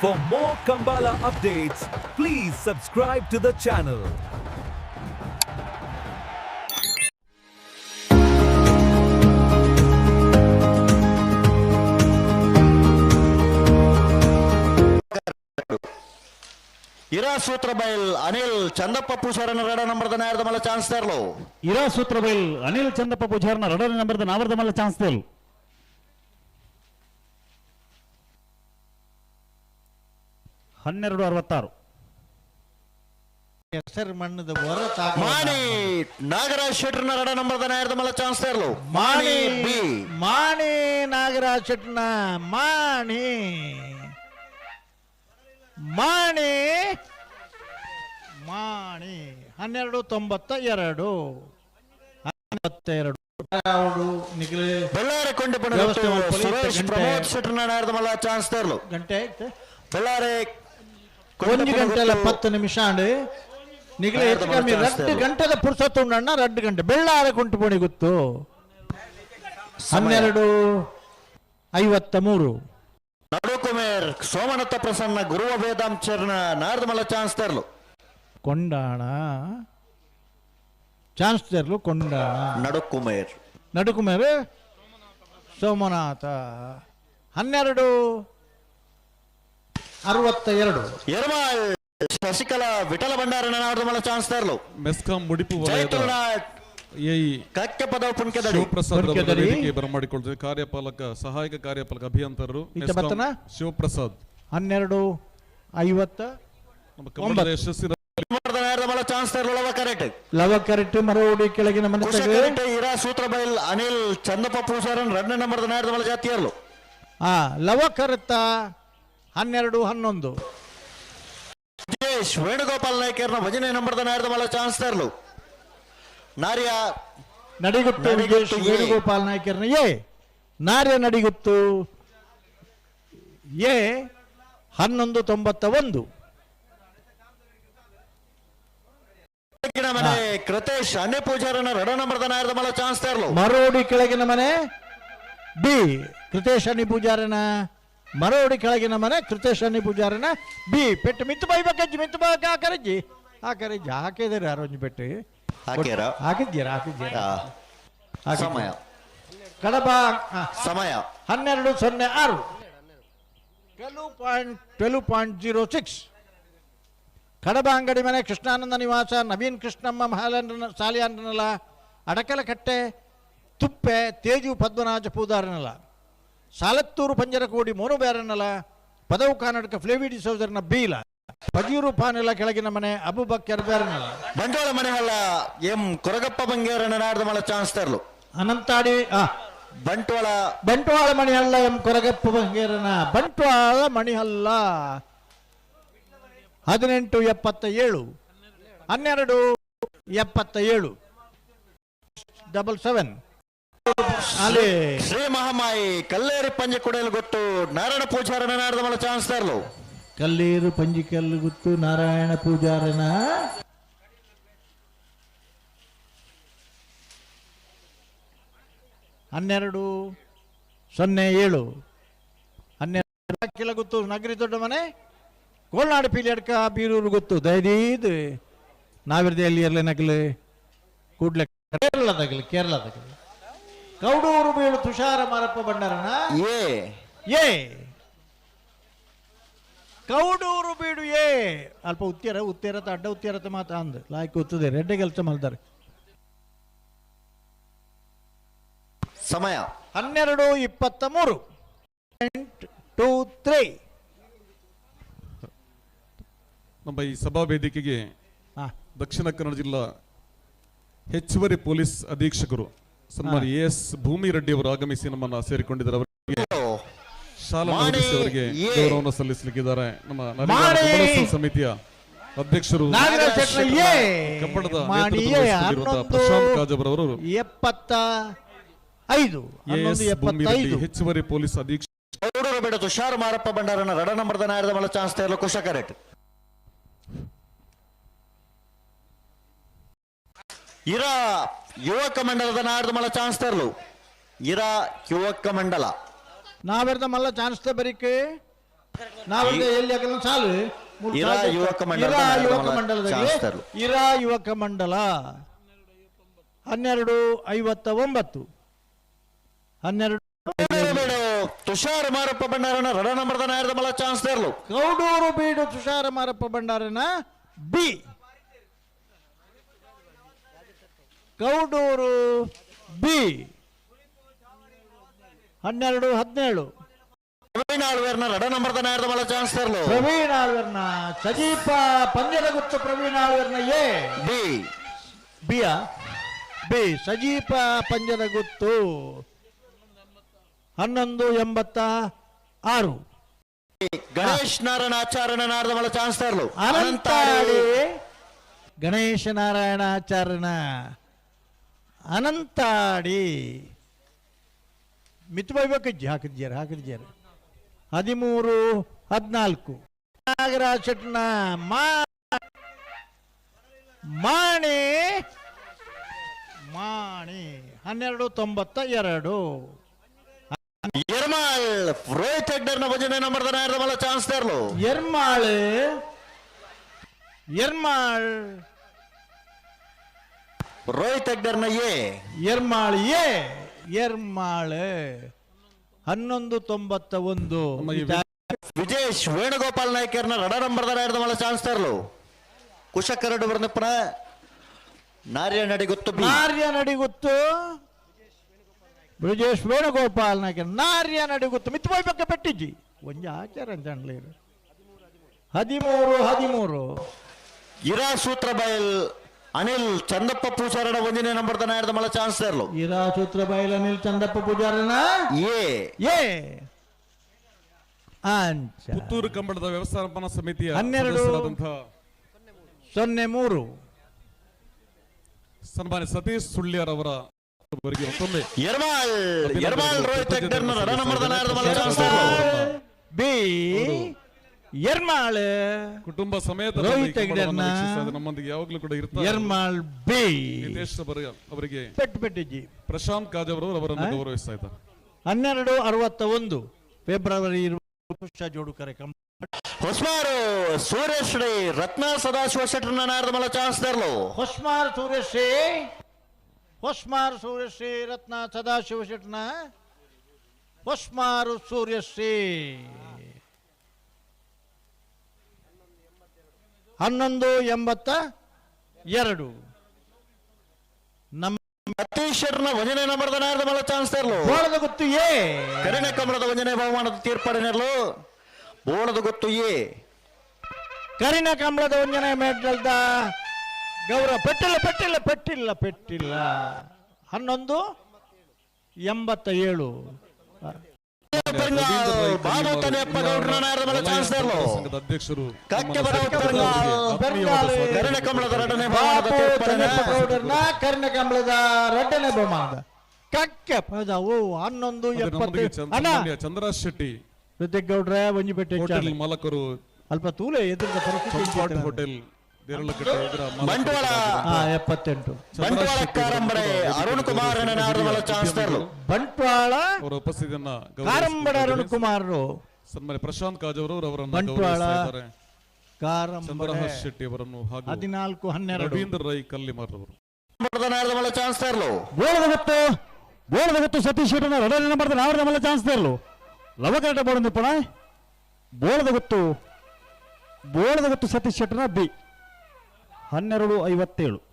For more Kambala updates, please subscribe to the channel. ಇರಾ ಸೂತ್ರ ಬೈಲ್ ಅನಿಲ್ ಚಂದಪ್ಪ ಪೂಸಾರನ ರಡ ನಂಬರ್ದ ನೇರದ ಮಲ್ಲ ಚಾನ್ಸ್ ತರ್ಲು ಇರಾ ಸೂತ್ರ ಬೈಲ್ ಅನಿಲ್ ಚಂದಪ್ಪ ಪೂಜಾರ್ನ ರಡರ ನಂಬರ್ದ ನಾವರ್ದ ಮಲ್ಲ ಚಾನ್ಸ್ ತೇಲ್ ಹನ್ನೆರಡು ಅರವತ್ತಾರು. ಹೆಸರು ಮಣ್ಣದ ಹೊರತಾಗ ಮಾಣಿ ನಾಗರಾಜ್ ಶೆಟ್ರನ ರಡ ನಂಬರ್ದ ನೇರದ ಮಲ್ಲ ಚಾನ್ಸ್ ತರ್ಲು. ಮಾಣಿ ಮಾಣಿ ಬಿ. ಮಾಣಿ ನಾಗರಾಜ್ ಶೆಟ್ನ ಮಾಣಿ. ಮಾಣಿ ಮಾಣಿ ಹನ್ನೆರಡು ತೊಂಬತ್ತ ಎರಡು ಐವತ್ತೆರಡು ಯಾವುದು ನಿಖಿಲ್. ಬಳ್ಳಾರಿ ಕೊಂಡಪಣ ವ್ಯವಸ್ಥೆ ಮಾಡ್ಕೊಳ್ಳಿ, ಸುರೇಶ್ ಗಂಟೆ. ಪ್ರಮೋದ್ ಶೆಟ್ರನ ನೇರದ ಮಲ್ಲ ಚಾನ್ಸ್ ತರ್ಲು. ಗಂಟೆ ಆಯ್ತು. ಬಳ್ಳಾರಿ ಒಂದು ಗಂಟೆ ಎಪ್ಪತ್ತು ನಿಮಿಷ ಅಂಡ್ ನಿಖಿಲ್ ಹೆಚ್ಚು ಕಮ್ಮಿ ಎರಡು ಗಂಟೆದ ಪುರ್ಸತ್ತು ಉಂಡಣ್ಣ ಎರಡು ಗಂಟೆ ಬೆಳ್ಳಾರ ಕುಂಟು ಪೋಣಿ ಗೊತ್ತು ಹನ್ನೆರಡು ಐವತ್ತ ಮೂರು ನಡು ಕುಮೇರ್ ಸೋಮನತ್ತ ಪ್ರಸನ್ನ ಗುರುವ ವೇದಾಂಚರ್ನ ನೇರದ ಮಲ್ಲ ಚಾನ್ಸ್ ತರ್ಲು ಕೊಂಡಾಣ ಚಾನ್ಸ್ ತೆರಲು ಕೊಂಡಾಣ ನಡು ಕುಮೇರ್ ನಡುಕುಮೇರು ಸೋಮನಾಥ ಹನ್ನೆರಡು ಅರವತ್ತ ಎರಡು ನೇರದ ಮಲ್ಲ ಚಾನ್ಸ್ ತರ್ಲು. ಮೆಸ್ಕಾಂ ಮುಡಿಪು ವಲಯದ ಕಕ್ಕೆ ಪುಣ್ಕೆದಡಿ. ಶಿವಪ್ರಸಾದ್ ವೇದಿಕೆ ಬರಮಾಡಿಕೊಳ್ತೇವೆ ಕಾರ್ಯಪಾಲಕ ಸಹಾಯಕ ಕಾರ್ಯಪಾಲಕ ಅಭಿಯಂತರರು ಮೆಸ್ಕಾಂ? ಶಿವಪ್ರಸಾದ್. ಹನ್ನೆರಡು ಐವತ್ತ ನಮ್ಮ ಕರೆಕ್ಟ್ ಲವ ಕರೆಕ್ಟ್ ಮರವಡಿ ಕೆಳಗಿನ ಮನೆ ಕುಶ ತೆಗೆ ಕರೆಕ್ಟ್ ಇರಾ ಸೂತ್ರಬೈಲ್ ಅನಿಲ್ ಚಂದಪ್ಪ ಪೂಸಾರನ್ ರನ್ನ ನಂಬರ್ದ ನೇರದ ಮಲ್ಲ ಜಾತಿಯರ್ಲು. ಆ ಲವ ಕರೆತ ಹನ್ನೆರಡು ಹನ್ನೊಂದು. ವೇಣುಗೋಪಾಲ್ ನಾಯ್ಕರ್ನ ಭಜನೆ ನಂಬರ್ದ ಚಾನ್ಸ್ ತರಲು. ನಾರ್ಯ ನಡಿಗುತ್ತು ವಿಜೇಶ್. ವೇಣುಗೋಪಾಲ್ ನಾಯ್ಕರ್ನ ಏ ನಾರ್ಯ ನಡಿಗುತ್ತು ಏ ಹನ್ನೊಂದು ತೊಂಬತ್ತ ಒಂದು. ಮನೆ ಕೃತೇಶ್ ಅನ್ಯ ಪೂಜಾರನ ರಡ ನಂಬರ್ದ ನಾಯದ ಮಲ್ಲ ಚಾನ್ಸ್ ತರ್ಲು. ಮರೋಡಿ ಕೆಳಗಿನ ಮನೆ ಬಿ. ಕೃತೇಶ್ ಅನಿ ಪೂಜಾರನ ಮರೋಡಿ ಕೆಳಗಿನ ಮನೆ ಕೃತೇಶ್ ಪೂಜಾರನ ಬಿ ಪೆಟ್ಟು ಮಿತ್ತು ಬೈಬೇಕಜ್ಜಿ ಮಿತ್ತು ಬೈಕ ಹಾಕರಜ್ಜಿ ಹಾಕರಜ್ಜಿ ಹಾಕಿದಾರೆ ಯಾರೊಂಜಿ ಪೆಟ್ಟು. ಹಾಕ್ಯಾರ? ಹಾಕಿದ್ದೀರ ಹಾಕಿದ್ದೀರ. ಸಮಯ. ಕಡಬ ಸಮಯ. ಹನ್ನೆರಡು ಸೊನ್ನೆ ಆರು. Twelve point twelve point zero six. Kadaba ಅಂಗಡಿ ಮನೆ ಕೃಷ್ಣಾನಂದ ನಿವಾಸ ನವೀನ್ ಕೃಷ್ಣಮ್ಮ ಮಹಾಲಂಡ್ರನ ಸಾಲಿಯಾನ್ರನಲ್ಲ ಅಡಕಲಕಟ್ಟೆ ತುಪ್ಪೆ ತೇಜು ಪದ್ಮನಾಜ ಪೂದಾರನಲ ಸಾಲತ್ತೂರು ಪಂಜರಕೋಡಿ ಬ್ಯಾರನಲ ಪದವು ಕಾನಡಕ ಫ್ಲೇವಿಡಿ ಸೋದರನ ಬೀಲ ಪಜೀರು ಪಾನೆಲ ಕೆಳಗಿನ ಮನೆ ಅಬುಬಕ್ಕರ್ ಬೇರನಲ ಮನೆ ಅಲ್ಲ ಎಂ ಕೊರಗಪ್ಪ ಬಂಗೇರನ ನೇರದ ಮಲ್ಲ ಚಾನ್ಸ್ ತರಲು. ಅನಂತಾಡಿ ಆ ಬಂಟ್ವಾಳ. ಬಂಟ್ವಾಳ ಮಣಿಹಲ್ಲ ಎಂ ಕೊರಗಪ್ಪ ಬಂಗೇರನ ಬಂಟ್ವಾಳ ಮಣಿಹಲ್ಲ. ಹದಿನೆಂಟು ಎಪ್ಪತ್ತ ಏಳು ಹನ್ನೆರಡು ಎಪ್ಪತ್ತ ಏಳು ಡಬಲ್ ಸೆವೆನ್. ಅಲ್ಲಿ. ಶ್ರೀ ಮಹಾಮಾಯಿ ಕಲ್ಲೇರು ಪಂಜ ಕುಡಿಯಲು ಗೊತ್ತು ನಾರಾಯಣ ಪೂಜಾರನ ನೇರದ ಮಲ್ಲ ಚಾನ್ಸ್ ತರ್ಲು. ಕಲ್ಲೀರು ಪಂಜಿಕಲ್ಲು ಗೊತ್ತು ನಾರಾಯಣ ಪೂಜಾರನ. ಹನ್ನೆರಡು ಸೊನ್ನೆ ಏಳು. ಹನ್ನೆರಡು ಕಿಲ ಗೊತ್ತು ನಗರಿ ದೊಡ್ಡ ಮನೆ. ಕೋಲ್ನಾಡು ಪೀಲಿಯಡ್ಕ ಬೀರೂರು ಗೊತ್ತು. ದಯದೀದ್ ನಾವಿರ್ದೆ ಎಲ್ಲಿ ಇರಲಿ ನಗಲು ಕೂಡ್ಲೆ ಕೇರಳದಾಗಲಿ ಕೇರಳದಾಗಲಿ. ಕೌಡೂರು ಬೀಳು ತುಷಾರ ಮಾರಪ್ಪ ಬಂಡಾರಣ ಏ ಏ ಕೌಡೂರು ಬೀಡು ಏ ಅಲ್ಪ ಉತ್ತರ ಉತ್ತೇರತ ಅಡ್ಡ ಉತ್ತೇರತ ಮಾತ ಅಂದ್. ಲಾಯ್ಕ್ ಉತ್ತದೆ ರೆಡ್ಡೆ ಕೆಲಸ ಮಲ್ದಾರೆ. ಸಮಯ. ಹನ್ನೆರಡು ಇಪ್ಪತ್ತ ಮೂರು. ಟೂ ತ್ರೀ ನಮ್ಮ ಈ ಸಭಾ ವೇದಿಕೆಗೆ ಹಾ. ದಕ್ಷಿಣ ಕನ್ನಡ ಜಿಲ್ಲಾ ಹೆಚ್ಚುವರಿ ಪೊಲೀಸ್ ಅಧೀಕ್ಷಕರು ಸನ್ಮಾನ ಎಸ್ ಭೂಮಿ ರೆಡ್ಡಿ ಅವರು ಆಗಮಿಸಿ ನಮ್ಮನ್ನ ಸೇರಿಕೊಂಡಿದ್ದಾರೆ. ಅವರಿಗೆ ಶಾಲಾ ಮಾಣಿ ಅವರಿಗೆ. ಗೌರವವನ್ನು ಸಲ್ಲಿಸಲಿಕ್ಕಿದ್ದಾರೆ. ನಮ್ಮ ನರೇಗಾ ಸಮಿತಿಯ ಅಧ್ಯಕ್ಷರು ನಾಗರಾಜ್ ಶೆಟ್ಟಿ ಏ ಕಬ್ಬಣದ ಪ್ರಶಾಂತ್ ಕಾಜಬ್ರವರು ಎಪ್ಪತ್ತ ಐದು. ಹೆಚ್ಚುವರಿ ಪೊಲೀಸ್ ಅಧೀಕ್ಷಕ ಬೇಡ ತುಷಾರ ಮಾರಪ್ಪ ಭಂಡಾರನ ರಡ ನಂಬರ್ದ ನೇರದ ಮಲ್ಲ ಚಾನ್ಸ್ ತರ್ಲು ಕುಶ ಕರೆಟ್. ಇರ ಯುವಕ ಮಂಡಲದ ನಾಡ್ದು ಮಲ್ಲ ಚಾನ್ಸ್ ತರಲು. ಇರ ಯುವಕ ಮಂಡಲ. ನಾವೆರ್ದ ಮಲ್ಲ ಚಾನ್ಸ್ ಬರೀಕೆ. ನಾವೀಗ ಎಲ್ಲಿ ಹಾಕಿದ ಸಾಲು. ಇರಾ ಯುವಕ ಮಂಡಲ ಇರಾ ಯುವಕ ಮಂಡಲದಲ್ಲಿ. ಇರಾ ಯುವಕ ಮಂಡಲ. ಹನ್ನೆರಡು ಐವತ್ತ ಒಂಬತ್ತು ಹನ್ನೆರಡು ತುಷಾರ್ ಮಾರಪ್ಪ ಭಂಡಾರನ ರಡ ನಂಬರ್ದ ನಾಯರದ ಮಲ್ಲ ಚಾನ್ಸ್ ತರಲು. ಕೌಡೂರು ಬೀಡು ತುಷಾರ ಮಾರಪ್ಪ ಭಂಡಾರನ ಬಿ. ಕೌಡೂರು ಬಿ. ಹನ್ನೆರಡು ಹದಿನೇಳು. ಪ್ರವೀಣ್ ಆಳ್ವೇರ್ನ ರಡ ನಾಯರದ ಮಲ ಚಾನ್ಸ್ ತೇರ್ಲು. ಪ್ರವೀಣ್ ಆಳ್ವರ್ನ ಸಜೀಪ ಪಂದ್ಯದ ಗುತ್ತು ಪ್ರವೀಣ್ ಆಳ್ವರ್ನ ಎ. ಬಿ. ಬಿಯ ಬಿ. ಸಜೀಪ ಪಂದ್ಯದ ಗುತ್ತು ಹನ್ನೊಂದು ಎಂಬತ್ತ ಆರು. ಗಣೇಶ್ ನಾರಾಯಣ ಆಚಾರ್ಯನ ನಾಯರದ ಮಲ ಚಾನ್ಸ್ ತರಲು. ಅನಂತಾಡಿ ಗಣೇಶ ನಾರಾಯಣಾಚಾರ್ಯನ ಅನಂತಾಡಿ. ಮಿತ್ ಬೈಬೇಕಜ್ಜಿ ಹಾಕಿದ್ಯಾರ ಹಾಕಿದ್ಯಾರ. ಹದಿಮೂರು ಹದಿನಾಲ್ಕು. ನಾಗರಾಜ್ ಶೆಟ್ನ ಮಾಣಿ ಮಾಣಿ ಹನ್ನೆರಡು ತೊಂಬತ್ತ ಎರಡು. ಯರ್ಮಾಳ್ ರೋಹಿತ್ ಹೆಗ್ಡರ್ನ ಭಜನೆ ನಂಬರ್ದ ನಾಯರದ ಮಲ ಚಾನ್ಸ್ ತೇರ್ಲು. ಎರ್ಮಾಳ್ ಎರ್ಮಾಳ್ ರೋಹಿತ್ ಹೆಗ್ಡರ್ನ ಎ. ಎರ್ಮಾಳ್ ಎ. ಎರ್ಮಾಳ್ ಹನ್ನೊಂದು ತೊಂಬತ್ತ ಒಂದು. ವಿಜೇಶ್ ವೇಣುಗೋಪಾಲ್ ನಾಯ್ಕರ್ನ ರಡ ನಂಬರ್ ನಾಯರದ ಮಲ ಚಾನ್ಸ್ ತರಲು. ಕುಶಕರಡು ಬರ್ನಪ್ಪನ ನಾರ್ಯ ನಡಿಗುತ್ತು ನಾರ್ಯ ನಡಿಗುತ್ತು ಬ್ರಿಜೇಶ್ ವೇಣುಗೋಪಾಲ್ ನಾಯ್ಕ ನಾರ್ಯ ನಡಿಗುತ್ತು ಮಿತ್ ಪಕ್ಕ ಪೆಟ್ಟಿಜ್ಜಿ. ಒಂಜಿ ಆಚಾರ ಅಂಜಣ್ಲೇರು ಹದಿಮೂರು ಹದಿಮೂರು. ಇರಾ ಸೂತ್ರ ಬಯಲ್ ಅನಿಲ್ ಚಂದಪ್ಪ ಪೂಜಾರನ ನಂಬರ್ ತನ ನಾಯರದ ಮಲ ಚಾನ್ಸ್ ಇರ್ಲು ಇರಾ ಸೂತ್ರ ಬೈಲ ಅನಿಲ್ ಚಂದಪ್ಪ ಪೂಜಾರನ ಯೆ ಏ. ಅಂಚ. ಪುತ್ತೂರು ಕಂಬಳದ ವ್ಯವಸ್ಥಾಪನಾ ಸಮಿತಿಯ ಹನ್ನೆರಡು. ಸೊನ್ನೆ ಮೂರು. ಸನ್ಮಾನ್ಯ ಸತೀಶ್ ಸುಳ್ಯರ್ ಅವರ ಯರ್ಮಾಳ್ ಯರ್ಮಾಳ್ ರೋಹಿತ್ ನಾಯರದ ಮಲ ಚಾನ್ಸ್ ತೇರ್ಲು ಬಿ. ಎರ್ಮಾಳ್ ಕುಟುಂಬ ಸಮೇತ ರೋಹಿತ್ ನಮ್ಮೊಂದಿಗೆ ಯಾವಾಗಲೂ ಕೂಡ ಇರ್ತಾರೆ. ಎರ್ಮಾಳ್ ಬಿ ನಿತೇಶ್ ಅವರ- ಅವರಿಗೆ ಪೆಟ್ಟು ಪೆಟ್ಟಿಜ್ಜಿ ಪ್ರಶಾಂತ್ ಕಾಜವರು ಅವರನ್ನು ಗೌರವಿಸ್ತಾ ಇದ್ದಾರೆ. ಹನ್ನೆರಡು ಅರವತ್ತ ಒಂದು ಫೆಬ್ರವರಿ ಇರುವ ಜೋಡು ಕಾರ್ಯಕ್ರಮ. ಹೊಸ್ಮಾರು ಸುರೇಶ್ ರೈ ರತ್ನ ಸದಾಶಿವ ಶೆಟ್ಟರ್ ನಾರದ ಮಲ ಚಾನ್ಸ್ ತೇರ್ಲು. ಹೊಸ್ಮಾರ್ ಸೂರ್ಯಶ್ರೀ ಹೊಸ್ಮಾರ್ ಸೂರ್ಯಶ್ರೀ ರತ್ನ ಸದಾಶಿವ ಶೆಟ್ನ ಹೊಸ್ಮಾರು ಸೂರ್ಯಶ್ರೀ. ಹನ್ನೊಂದು ಎಂಬತ್ತ ಎರಡು. ನಮ್ಮ ಅತೀಶರನ ವಂಜನೆಯನ್ನು ನಾಯರದ ಮಲ ಚಾನ್ಸ್ ಇರಲು. ಬೋಳದ ಗೊತ್ತು ಏ ಕರಿಣ ಕಮಲದ ವಂಜನೆ ಬಹುಮಾನದ ತೀರ್ಪಡಿನೆರಲು ಬೋಳದ ಗೊತ್ತು ಏ ಕರಿನ ಕಮಲದ ವಂಜನೆ ಮೆಡ್ಡಲ್ದ ಗೌರವ ಪೆಟ್ಟಿಲ್ಲ ಪೆಟ್ಟಿಲ್ಲ ಪೆಟ್ಟಿಲ್ಲ ಪೆಟ್ಟಿಲ್ಲ. ಹನ್ನೊಂದು ಎಂಬತ್ತ ಏಳು. ರೈ ಬಾಬು ತನೆಯಪ್ಪ ಗೌಡ್ರನ ನಾಯರದ ಚಾನ್ಸ್ ತೇರ್ಲು ಸಂಘದ ಅಧ್ಯಕ್ಷರು ಕಕ್ಕೆ ನಮ್ಮನ್ನ ಬರ ಸತ್ಕಾರ ಉತ್ತರಗಳು. ಅವರಿಗೆ ಆತ್ಮೀಯವಾದ ಸ್ವಾಗತ. ಕರಿಣ ಕಮಲದ ಎರಡನೇ ಬಹುಮಾನದ ಬಾಪು ತೀರ್ಪಡಿನ ತನ್ನಪ್ಪ ಗೌಡರ್ನ ಕರ್ಣ ಕಮಲದ ರಡ್ಡನೆ ಬಹುಮಾನದ. ಕಕ್ಕೆ ಪದ ಓ ಹನ್ನೊಂದು ಮತ್ತೆ ಎಪ್ಪತ್ತು ನಮ್ಮೊಂದಿಗೆ ಚಂದ- ಅಣ್ಣ. ಸನ್ಮಾನ್ಯ ಚಂದ್ರಾಜ್ ಶೆಟ್ಟಿ. ಋತಿಕ್ ಗೌಡ್ರೆ ಒಂಜಿಪೇಟೆ ಹೋಟೆಲ್ ಮಾಲಕರು. ಅಲ್ಪ ತೂಲೆ ಎದುರು ಪರಿಸ್ಥಿತಿ ಹೋಟೆಲ್. ಬಂಟ್ವಾಳ ಎಪ್ಪತ್ತೆಂಟು. ಬಂಟ್ವಾಳ ಅರುಣ್ ಕುಮಾರ್ ಬಂಟ್ವಾಳ ಅವರ ಉಪಸ್ಥಿತಿಯನ್ನ ಕಾರಂಬಡ ಅರುಣ್. ಕುಮಾರ್ ಸನ್ಮಾನ್ಯ ಪ್ರಶಾಂತ್ ಕಾಜವರು ಅವರನ್ನು ಬಂಟ್ವಾಳ. ಚಂದ್ರಹಾಸ್ ಶೆಟ್ಟಿ ಅವರನ್ನು ಹಾಗೂ ಹದಿನಾಲ್ಕು ಹನ್ನೆರಡು. ರವೀಂದ್ರ ರೈ ಕಲ್ಲಿಮಾರ್ ಅವರು. ಚಾನ್ಸ್ ತರಲು ಬೋಳದ ಗೊತ್ತು ಬೋಳದ ಗೊತ್ತು ಸತೀಶ್ ಶೆಟ್ಟಿ ರಡನೆ ಬರ್ತಾರೆ ಅವ್ರದ ಮೇಲೆ ಚಾನ್ಸ್ ತರಲು ಲವಕರಟ ಬೋಳಂದು ಪಣ. ಬೋಳದ ಗೊತ್ತು ಬೋಳದ ಗೊತ್ತು ಸತೀಶ್ ಶೆಟ್ಟನ ಬಿ. ಹನ್ನೆರಡು ಐವತ್ತೇಳು.